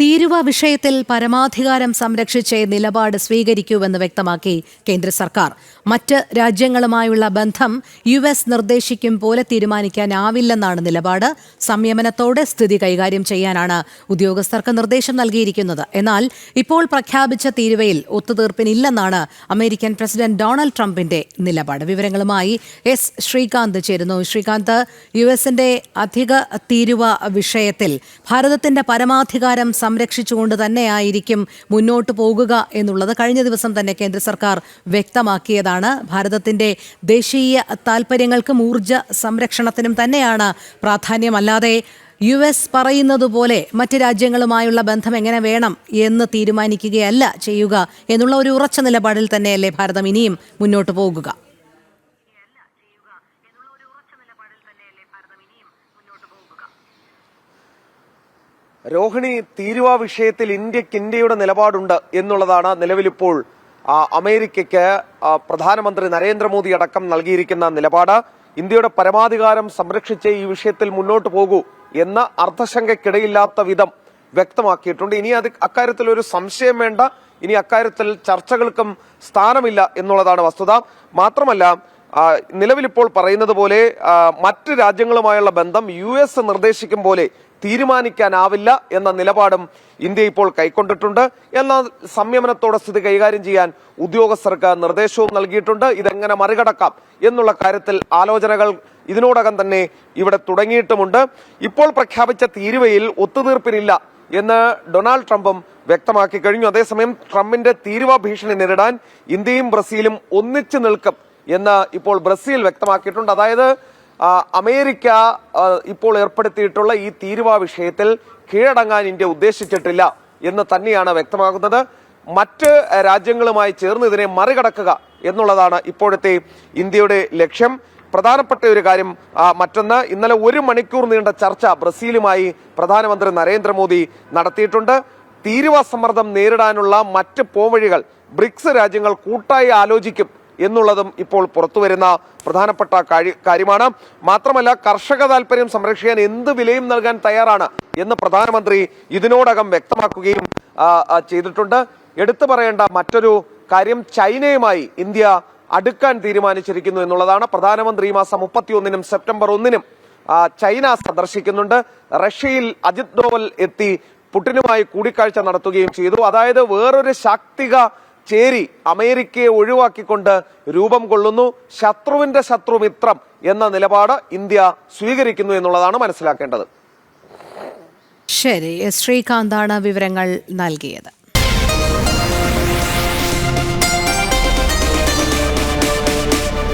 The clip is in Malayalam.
തീരുവ വിഷയത്തിൽ പരമാധികാരം സംരക്ഷിച്ചേ നിലപാട് സ്വീകരിക്കൂവെന്ന് വ്യക്തമാക്കി കേന്ദ്ര സർക്കാർ. മറ്റ് രാജ്യങ്ങളുമായുള്ള ബന്ധം യു എസ് നിർദ്ദേശിക്കും പോലെ തീരുമാനിക്കാനാവില്ലെന്നാണ് നിലപാട്. സംയമനത്തോടെ സ്ഥിതി കൈകാര്യം ചെയ്യാനാണ് ഉദ്യോഗസ്ഥർക്ക് നിർദ്ദേശം നൽകിയിരിക്കുന്നത്. എന്നാൽ ഇപ്പോൾ പ്രഖ്യാപിച്ച തീരുവയിൽ ഒത്തുതീർപ്പിനില്ലെന്നാണ് അമേരിക്കൻ പ്രസിഡന്റ് ഡൊണാൾഡ് ട്രംപിന്റെ നിലപാട്. വിവരങ്ങളുമായി എസ് ശ്രീകാന്ത് ചേരുന്നു. ശ്രീകാന്ത് യു എസിന്റെ അധിക തീരുവ വിഷയത്തിൽ ഭാരതത്തിന്റെ പരമാധികാരം സംരക്ഷിച്ചുകൊണ്ട് തന്നെയായിരിക്കും മുന്നോട്ട് പോകുക എന്നുള്ളത് കഴിഞ്ഞ ദിവസം തന്നെ കേന്ദ്ര സർക്കാർ വ്യക്തമാക്കിയതാണ്. ഭാരതത്തിന്റെ ദേശീയ താൽപര്യങ്ങൾക്കും ഊർജ സംരക്ഷണത്തിനും തന്നെയാണ് പ്രാധാന്യമല്ലാതെ യു എസ് പറയുന്നത് പോലെ മറ്റ് രാജ്യങ്ങളുമായുള്ള ബന്ധം എങ്ങനെ വേണം എന്ന് തീരുമാനിക്കുകയല്ല ചെയ്യുക എന്നുള്ള ഒരു ഉറച്ച നിലപാടിൽ തന്നെയല്ലേ ഭാരതം ഇനിയും മുന്നോട്ട് പോകുക. രോഹിണി തീരുവ വിഷയത്തിൽ ഇന്ത്യയ്ക്ക് ഇന്ത്യയുടെ നിലപാടുണ്ട് എന്നുള്ളതാണ് നിലവിലിപ്പോൾ അമേരിക്കയ്ക്ക് പ്രധാനമന്ത്രി നരേന്ദ്രമോദി അടക്കം നൽകിയിരിക്കുന്ന നിലപാട്. ഇന്ത്യയുടെ പരമാധികാരം സംരക്ഷിച്ച് ഈ വിഷയത്തിൽ മുന്നോട്ട് പോകൂ എന്ന അർത്ഥശങ്കയ്ക്കിടയില്ലാത്ത വിധം വ്യക്തമാക്കിയിട്ടുണ്ട്. ഇനി അത് അക്കാര്യത്തിൽ ഒരു സംശയം വേണ്ട. ഇനി അക്കാര്യത്തിൽ ചർച്ചകൾക്കും സ്ഥാനമില്ല എന്നുള്ളതാണ് വസ്തുത. മാത്രമല്ല നിലവിലിപ്പോൾ പറയുന്നത് പോലെ മറ്റ് രാജ്യങ്ങളുമായുള്ള ബന്ധം യു എസ് നിർദ്ദേശിക്കും പോലെ തീരുമാനിക്കാനാവില്ല എന്ന നിലപാടും ഇന്ത്യ ഇപ്പോൾ കൈക്കൊണ്ടിട്ടുണ്ട്. എന്നാൽ സംയമനത്തോടെ സ്ഥിതി കൈകാര്യം ചെയ്യാൻ ഉദ്യോഗസ്ഥർക്ക് നിർദ്ദേശവും നൽകിയിട്ടുണ്ട്. ഇതെങ്ങനെ മറികടക്കാം എന്നുള്ള കാര്യത്തിൽ ആലോചനകൾ ഇതിനോടകം തന്നെ ഇവിടെ തുടങ്ങിയിട്ടുമുണ്ട്. ഇപ്പോൾ പ്രഖ്യാപിച്ച തീരുവയിൽ ഒത്തുതീർപ്പിനില്ല എന്ന് ഡൊണാൾഡ് ട്രംപും വ്യക്തമാക്കി കഴിഞ്ഞു. അതേസമയം ട്രംപിന്റെ തീരുവ ഭീഷണി നേരിടാൻ ഇന്ത്യയും ബ്രസീലും ഒന്നിച്ചു നിൽക്കും. എന്ന് ഇപ്പോൾ ബ്രസീൽ വ്യക്തമാക്കിയിട്ടുണ്ട്. അതായത് അമേരിക്ക ഇപ്പോൾ ഏർപ്പെടുത്തിയിട്ടുള്ള ഈ തീരുവ വിഷയത്തിൽ കീഴടങ്ങാൻ ഇന്ത്യ ഉദ്ദേശിച്ചിട്ടില്ല എന്ന് തന്നെയാണ് വ്യക്തമാകുന്നത്. മറ്റ് രാജ്യങ്ങളുമായി ചേർന്ന് ഇതിനെ മറികടക്കുക എന്നുള്ളതാണ് ഇപ്പോഴത്തെ ഇന്ത്യയുടെ ലക്ഷ്യം. പ്രധാനപ്പെട്ട ഒരു കാര്യം മറ്റൊന്ന് ഇന്നലെ ഒരു മണിക്കൂർ നീണ്ട ചർച്ച ബ്രസീലുമായി പ്രധാനമന്ത്രി നരേന്ദ്രമോദി നടത്തിയിട്ടുണ്ട്. തീരുവ സമ്മർദ്ദം നേരിടാനുള്ള മറ്റ് പോംവഴികൾ ബ്രിക്സ് രാജ്യങ്ങൾ കൂട്ടായി ആലോചിക്കും എന്നുള്ളതും ഇപ്പോൾ പുറത്തുവരുന്ന പ്രധാനപ്പെട്ട കാര്യ- കാര്യമാണ്. മാത്രമല്ല കർഷക താല്പര്യം സംരക്ഷിക്കാൻ എന്ത് വിലയും നൽകാൻ തയ്യാറാണ് എന്ന് പ്രധാനമന്ത്രി ഇതിനോടകം വ്യക്തമാക്കുകയും ചെയ്തിട്ടുണ്ട്. എടുത്തു പറയേണ്ട മറ്റൊരു കാര്യം ചൈനയുമായി ഇന്ത്യ അടുക്കാൻ തീരുമാനിച്ചിരിക്കുന്നു എന്നുള്ളതാണ്. പ്രധാനമന്ത്രി ഈ മാസം മുപ്പത്തിയൊന്നിനും സെപ്റ്റംബർ ഒന്നിനും ചൈന സന്ദർശിക്കുന്നുണ്ട്. റഷ്യയിൽ അജിത് ഡോവൽ എത്തി പുടിനുമായി കൂടിക്കാഴ്ച നടത്തുകയും ചെയ്തു. അതായത് വേറൊരു ശാക്തിക ചേരി അമേരിക്കയെ ഒഴിവാക്കിക്കൊണ്ട് രൂപം കൊള്ളുന്നു. ശത്രുവിന്റെ ശത്രു മിത്രം എന്ന നിലപാട് ഇന്ത്യ സ്വീകരിക്കുന്നു എന്നുള്ളതാണ് മനസ്സിലാക്കേണ്ടത്. ശരി ശ്രീകാന്താണ് വിവരങ്ങൾ നൽകിയത്.